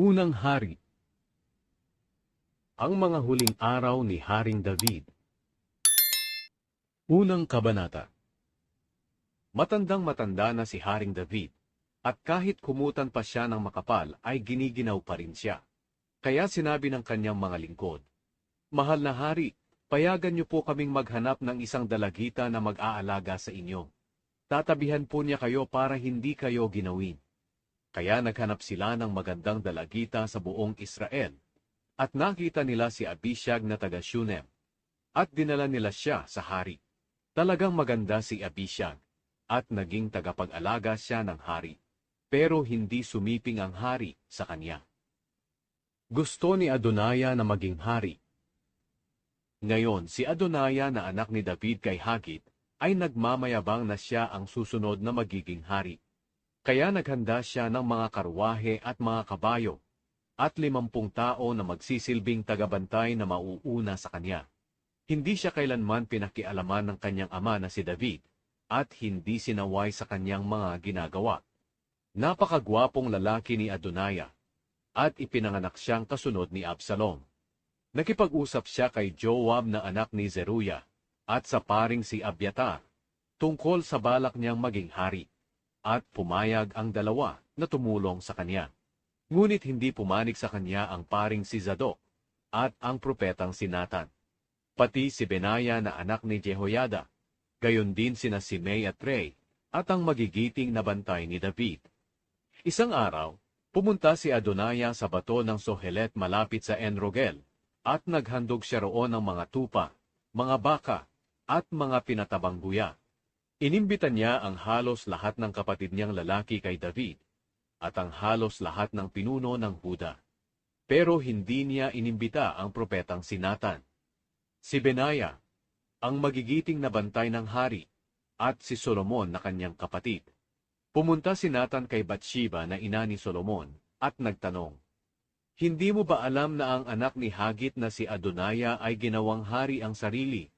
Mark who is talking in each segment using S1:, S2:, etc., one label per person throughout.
S1: Unang Hari Ang mga huling araw ni Haring David Unang Kabanata Matandang matanda na si Haring David, at kahit kumutan pa siya ng makapal ay giniginaw pa rin siya. Kaya sinabi ng kanyang mga lingkod, Mahal na hari, payagan niyo po kaming maghanap ng isang dalagita na mag-aalaga sa inyo. Tatabihan po niya kayo para hindi kayo ginawin. Kaya naghanap sila ng magandang dalagita sa buong Israel. At nakita nila si Abishag na taga Shunem. At dinala nila siya sa hari. Talagang maganda si Abishag. At naging tagapag-alaga siya ng hari. Pero hindi sumiping ang hari sa kanya. Gusto ni Adonaya na maging hari. Ngayon, si Adonaya na anak ni David kay Hagit ay nagmamayabang na siya ang susunod na magiging hari. Kaya naghanda siya ng mga karwahe at mga kabayo, at limampung tao na magsisilbing tagabantay na mauuna sa kanya. Hindi siya kailanman pinakialaman ng kanyang ama na si David, at hindi sinaway sa kanyang mga ginagawa. Napakagwapong lalaki ni Adonaya, at ipinanganak siyang kasunod ni Absalom. Nakipag-usap siya kay Joab na anak ni Zeruya, at sa paring si Abiatar, tungkol sa balak niyang maging hari at pumayag ang dalawa na tumulong sa kanya. Ngunit hindi pumanig sa kanya ang paring si Zadok at ang propetang si Nathan. Pati si Benaya na anak ni Jehoyada, gayon din sina Simei at Rey, at ang magigiting na bantay ni David. Isang araw, pumunta si Adonaya sa bato ng Sohelet malapit sa Enrogel, at naghandog siya roon ng mga tupa, mga baka, at mga pinatabang guya. Inimbitan niya ang halos lahat ng kapatid niyang lalaki kay David at ang halos lahat ng pinuno ng Huda. Pero hindi niya inimbita ang propetang si Nathan. Si Benaya, ang magigiting na bantay ng hari, at si Solomon na kanyang kapatid. Pumunta si Nathan kay Bathsheba na ina ni Solomon at nagtanong, Hindi mo ba alam na ang anak ni Hagit na si Adonaya ay ginawang hari ang sarili,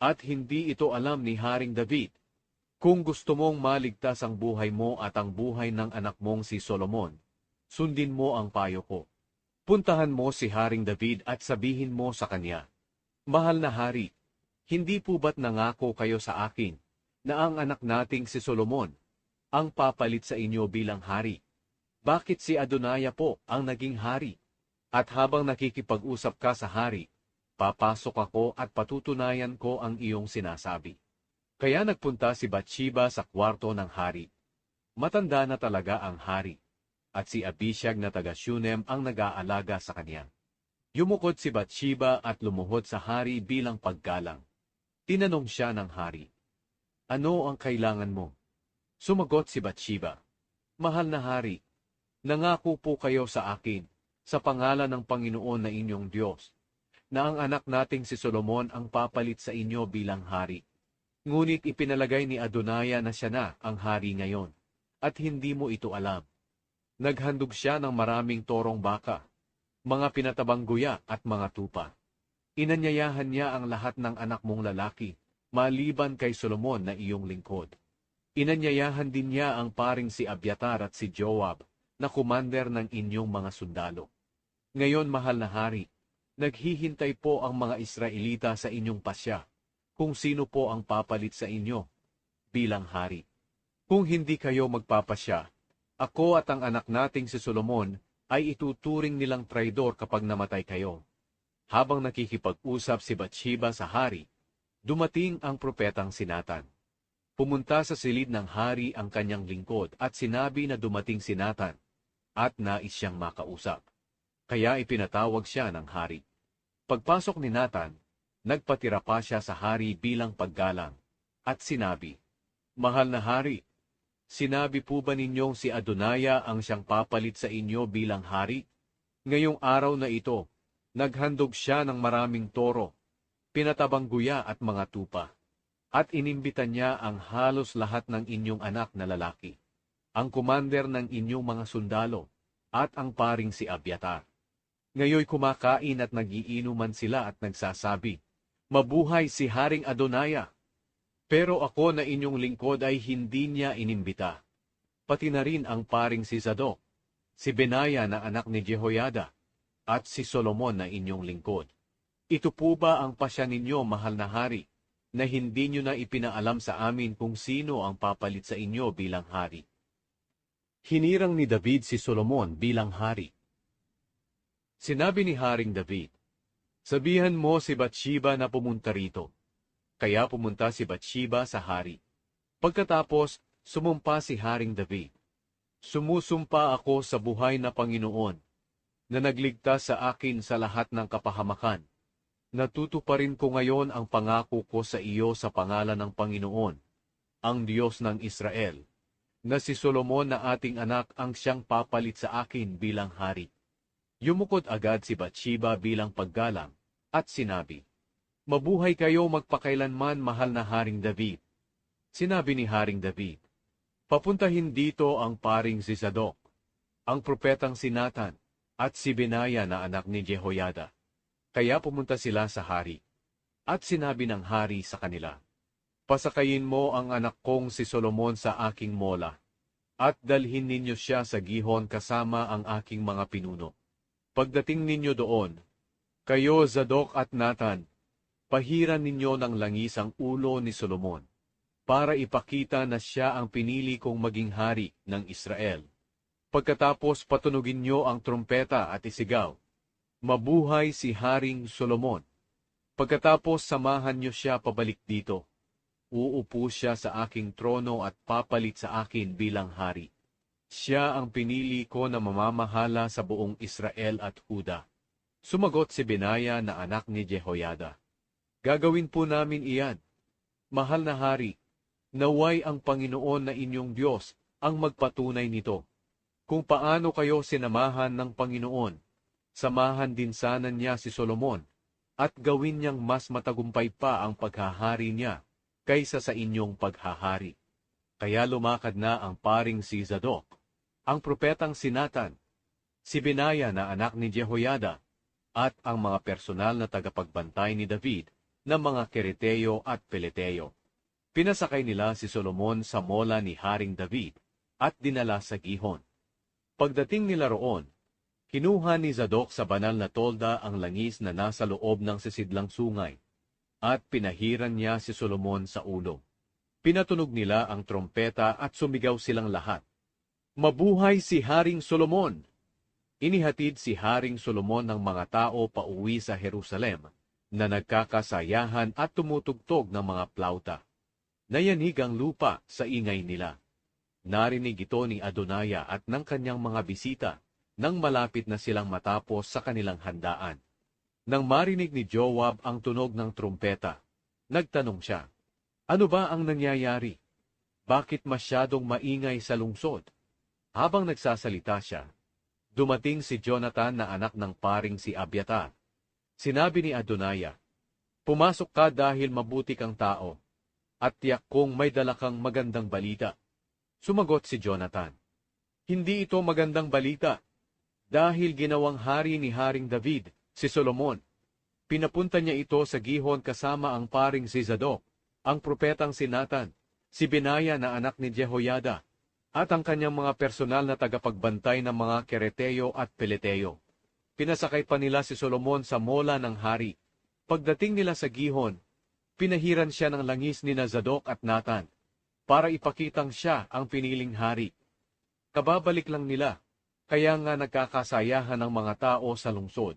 S1: at hindi ito alam ni Haring David? Kung gusto mong maligtas ang buhay mo at ang buhay ng anak mong si Solomon, sundin mo ang payo ko. Puntahan mo si Haring David at sabihin mo sa kanya, Mahal na hari, hindi po ba't nangako kayo sa akin na ang anak nating si Solomon ang papalit sa inyo bilang hari? Bakit si Adonaya po ang naging hari? At habang nakikipag-usap ka sa hari, papasok ako at patutunayan ko ang iyong sinasabi. Kaya nagpunta si Bathsheba sa kwarto ng hari. Matanda na talaga ang hari, at si Abishag na taga Shunem ang nag-aalaga sa kanya. Yumukod si Bathsheba at lumuhod sa hari bilang paggalang. Tinanong siya ng hari, Ano ang kailangan mo? Sumagot si Bathsheba, Mahal na hari, nangako po kayo sa akin, sa pangalan ng Panginoon na inyong Diyos, na ang anak nating si Solomon ang papalit sa inyo bilang hari. Ngunit ipinalagay ni Adonaya na siya na ang hari ngayon, at hindi mo ito alam. Naghandog siya ng maraming torong baka, mga pinatabang guya at mga tupa. Inanyayahan niya ang lahat ng anak mong lalaki, maliban kay Solomon na iyong lingkod. Inanyayahan din niya ang paring si Abiatar at si Joab, na kumander ng inyong mga sundalo. Ngayon, mahal na hari, naghihintay po ang mga Israelita sa inyong pasya kung sino po ang papalit sa inyo bilang hari. Kung hindi kayo magpapasya, ako at ang anak nating si Solomon ay ituturing nilang traidor kapag namatay kayo. Habang nakikipag-usap si Bathsheba sa hari, dumating ang propetang sinatan. Pumunta sa silid ng hari ang kanyang lingkod at sinabi na dumating si Nathan at nais siyang makausap. Kaya ipinatawag siya ng hari. Pagpasok ni Nathan, nagpatira pa siya sa hari bilang paggalang, at sinabi, Mahal na hari, sinabi po ba ninyong si Adonaya ang siyang papalit sa inyo bilang hari? Ngayong araw na ito, naghandog siya ng maraming toro, pinatabang guya at mga tupa, at inimbitan niya ang halos lahat ng inyong anak na lalaki, ang kumander ng inyong mga sundalo, at ang paring si Abiatar. Ngayoy kumakain at nagiinuman sila at nagsasabi, Mabuhay si Haring Adonaya. Pero ako na inyong lingkod ay hindi niya inimbita. Pati na rin ang paring si Zadok. si Benaya na anak ni Jehoyada, at si Solomon na inyong lingkod. Ito po ba ang pasya ninyo, mahal na hari, na hindi nyo na ipinaalam sa amin kung sino ang papalit sa inyo bilang hari? Hinirang ni David si Solomon bilang hari. Sinabi ni Haring David, Sabihan mo si Bathsheba na pumunta rito. Kaya pumunta si Bathsheba sa hari. Pagkatapos, sumumpa si Haring David. Sumusumpa ako sa buhay na Panginoon, na nagligtas sa akin sa lahat ng kapahamakan. Natutuparin ko ngayon ang pangako ko sa iyo sa pangalan ng Panginoon, ang Diyos ng Israel, na si Solomon na ating anak ang siyang papalit sa akin bilang hari. Yumukod agad si Bathsheba bilang paggalang at sinabi, Mabuhay kayo magpakailanman mahal na Haring David. Sinabi ni Haring David, Papuntahin dito ang paring si Zadok, ang propetang si Nathan, at si Benaya na anak ni Jehoyada. Kaya pumunta sila sa hari. At sinabi ng hari sa kanila, Pasakayin mo ang anak kong si Solomon sa aking mola, at dalhin ninyo siya sa gihon kasama ang aking mga pinuno. Pagdating ninyo doon, kayo Zadok at Nathan, pahiran ninyo ng langis ang ulo ni Solomon, para ipakita na siya ang pinili kong maging hari ng Israel. Pagkatapos patunugin niyo ang trompeta at isigaw, Mabuhay si Haring Solomon. Pagkatapos samahan niyo siya pabalik dito. Uupo siya sa aking trono at papalit sa akin bilang hari. Siya ang pinili ko na mamamahala sa buong Israel at Huda. Sumagot si Benaya na anak ni Jehoyada. Gagawin po namin iyan. Mahal na hari, naway ang Panginoon na inyong Diyos ang magpatunay nito. Kung paano kayo sinamahan ng Panginoon, samahan din sana niya si Solomon at gawin niyang mas matagumpay pa ang paghahari niya kaysa sa inyong paghahari. Kaya lumakad na ang paring si Zadok, ang propetang si Nathan, si Benaya na anak ni Jehoyada, at ang mga personal na tagapagbantay ni David ng mga Kereteo at Peleteo. Pinasakay nila si Solomon sa mola ni Haring David at dinala sa gihon. Pagdating nila roon, kinuha ni Zadok sa banal na tolda ang langis na nasa loob ng sisidlang sungay, at pinahiran niya si Solomon sa ulo. Pinatunog nila ang trompeta at sumigaw silang lahat. Mabuhay si Haring Solomon! Inihatid si Haring Solomon ng mga tao pauwi sa Jerusalem na nagkakasayahan at tumutugtog ng mga plauta. Nayanig ang lupa sa ingay nila. Narinig ito ni Adonaya at ng kanyang mga bisita nang malapit na silang matapos sa kanilang handaan. Nang marinig ni Joab ang tunog ng trumpeta, nagtanong siya, Ano ba ang nangyayari? Bakit masyadong maingay sa lungsod? Habang nagsasalita siya, dumating si Jonathan na anak ng paring si Abiatar. Sinabi ni Adonaya, Pumasok ka dahil mabuti kang tao, at tiyak kong may dala kang magandang balita. Sumagot si Jonathan, Hindi ito magandang balita, dahil ginawang hari ni Haring David, si Solomon. Pinapunta niya ito sa gihon kasama ang paring si Zadok, ang propetang si Nathan, si Benaya na anak ni Jehoyada, at ang kanyang mga personal na tagapagbantay ng mga Kereteo at Peleteo. Pinasakay pa nila si Solomon sa mola ng hari. Pagdating nila sa gihon, pinahiran siya ng langis ni Zadok at Nathan, para ipakitang siya ang piniling hari. Kababalik lang nila, kaya nga nagkakasayahan ang mga tao sa lungsod.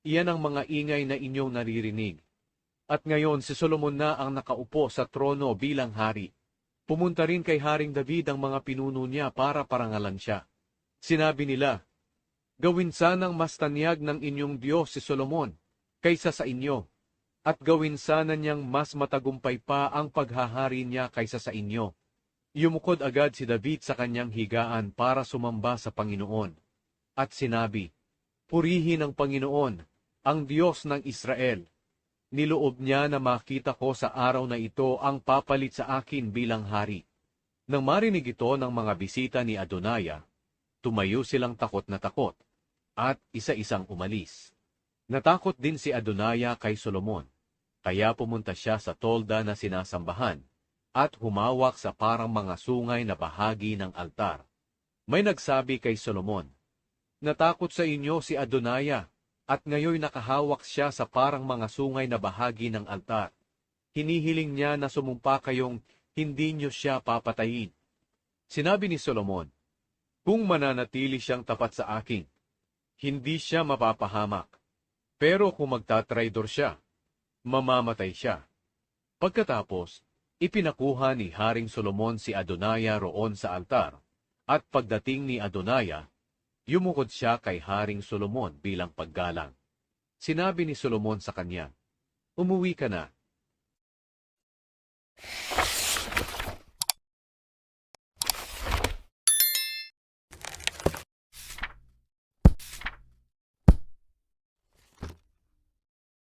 S1: Iyan ang mga ingay na inyong naririnig. At ngayon si Solomon na ang nakaupo sa trono bilang hari. Pumunta rin kay Haring David ang mga pinuno niya para parangalan siya. Sinabi nila, Gawin sanang mas tanyag ng inyong Diyos si Solomon kaysa sa inyo, at gawin sana niyang mas matagumpay pa ang paghahari niya kaysa sa inyo. Yumukod agad si David sa kanyang higaan para sumamba sa Panginoon. At sinabi, Purihin ang Panginoon, ang Diyos ng Israel. Niloob niya na makita ko sa araw na ito ang papalit sa akin bilang hari. Nang marinig ito ng mga bisita ni Adonaya, tumayo silang takot na takot, at isa-isang umalis. Natakot din si Adonaya kay Solomon, kaya pumunta siya sa tolda na sinasambahan, at humawak sa parang mga sungay na bahagi ng altar. May nagsabi kay Solomon, Natakot sa inyo si Adonaya, at ngayon nakahawak siya sa parang mga sungay na bahagi ng altar. Hinihiling niya na sumumpa kayong hindi niyo siya papatayin. Sinabi ni Solomon, Kung mananatili siyang tapat sa akin, hindi siya mapapahamak. Pero kung magtatraidor siya, mamamatay siya. Pagkatapos, ipinakuha ni Haring Solomon si Adonaya roon sa altar, at pagdating ni Adonaya, Yumukod siya kay Haring Solomon bilang paggalang. Sinabi ni Solomon sa kanya, Umuwi ka na.